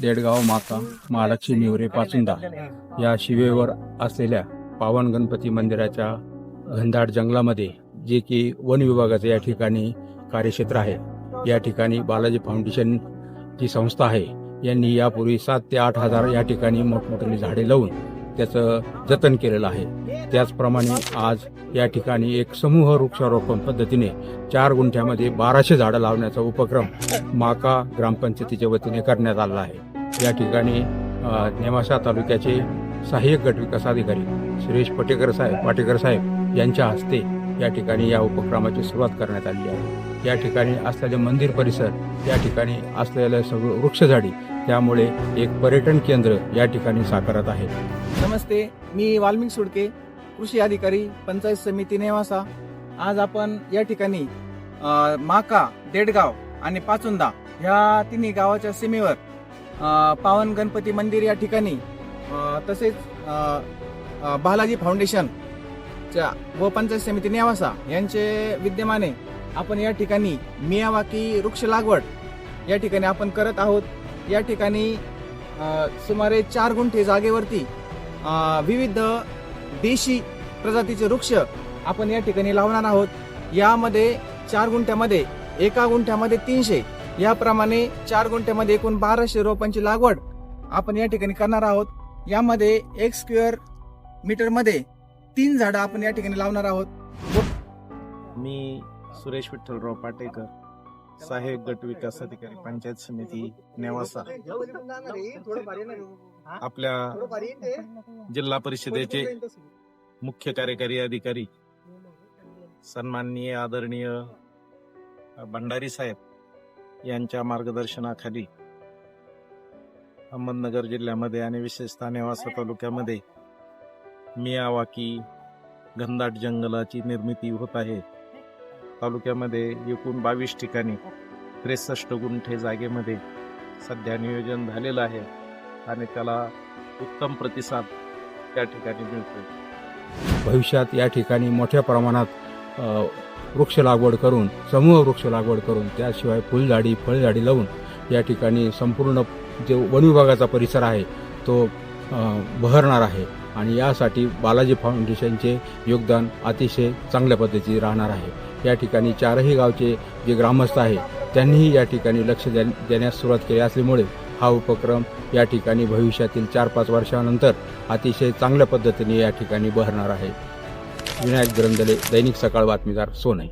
देडगाव माता महालक्ष्मी निवरे पाचुंदा या शिवेवर असलेल्या पावन गणपती मंदिराच्या घनदाट जंगलामध्ये जे की वन विभागाचं या ठिकाणी कार्यक्षेत्र आहे. या ठिकाणी बालाजी फाउंडेशन जी संस्था आहे. यांनी यापूर्वी सात ते आठ हजार या ठिकाणी मोठमोठी झाडे लावून त्याचं जतन केलेलं आहे. त्याचप्रमाणे आज या ठिकाणी एक समूह वृक्षारोपण पद्धतीने चार गुंठ्यामध्ये बाराशे झाडं लावण्याचा उपक्रम माका ग्रामपंचायतीच्या वतीने करण्यात आला आहे. या ठिकाणी नेमाशा तालुक्याचे सहाय्यक गट विकास अधिकारी सुरेश पटेकर साहेब पाटेकर साहेब यांच्या हस्ते या ठिकाणी या उपक्रमाची सुरुवात करण्यात आली आहे. या ठिकाणी असलेले मंदिर परिसर या ठिकाणी असलेलं सगळं वृक्षझाडी त्यामुळे एक पर्यटन केंद्र या ठिकाणी साकारत आहे. नमस्ते मी वाल्मिक सुडके कृषी अधिकारी पंचायत समिती नेवासा. आज आपण या ठिकाणी माका देडगाव आणि पाचुंदा ह्या तिन्ही गावाच्या सीमेवर पावन गणपती मंदिर या ठिकाणी तसेच बालाजी फाउंडेशन च्या व पंचायत समिती नेवासा यांचे विद्यमाने आपण या ठिकाणी मियावाकी वृक्ष लागवड या ठिकाणी आपण करत आहोत. या ठिकाणी सुमारे चार गुंठे जागेवरती विविध देशी प्रजातीचे वृक्ष आपण या ठिकाणी लावणार आहोत. यामध्ये चार गुंठ्यामध्ये एका गुंठ्यामध्ये तीनशे याप्रमाणे चार गुंठ्यामध्ये एकूण बाराशे रोपांची लागवड आपण या ठिकाणी करणार आहोत. यामध्ये एक स्क्वेअर मीटरमध्ये तीन झाडं आपण या ठिकाणी लावणार आहोत. मी सुरेश विठ्ठलराव पाटेकर सहाय्यक गट विकास अधिकारी पंचायत समिती नेवासा. आपल्या जिल्हा परिषदेचे मुख्य कार्यकारी अधिकारी सन्माननीय आदरणीय भंडारी साहेब यांच्या मार्गदर्शनाखाली अहमदनगर जिल्ह्यामध्ये आणि विशेषतः नेवासा तालुक्यामध्ये मियावाकी घनदाट जंगलाची निर्मिती होत आहे. तालुक्यामध्ये एकूण बावीस ठिकाणी त्रेसष्ट गुंठे जागेमध्ये सध्या नियोजन झालेलं आहे आणि त्याला उत्तम प्रतिसाद त्या ठिकाणी मिळतो भविष्यात या ठिकाणी मोठ्या प्रमाणात वृक्ष लागवड करून समूह वृक्ष लागवड करून त्याशिवाय फुलझाडी फळझाडी लावून या ठिकाणी संपूर्ण जो वन विभागाचा परिसर आहे तो बहरणार आहे. आणि यासाठी बालाजी फाउंडेशनचे योगदान अतिशय चांगल्या पद्धतीचे राहणार आहे. या ठिकाणी चारही गावचे जे ग्रामस्थ आहे त्यांनीही या ठिकाणी लक्ष द्या देण्यास सुरुवात केली. असल्यामुळे हा उपक्रम या ठिकाणी भविष्यातील चार पाच वर्षानंतर अतिशय चांगल्या पद्धतीने या ठिकाणी बहरणार आहे. विनायक ग्रंथले दैनिक सकाळ बातमीदार सोनई.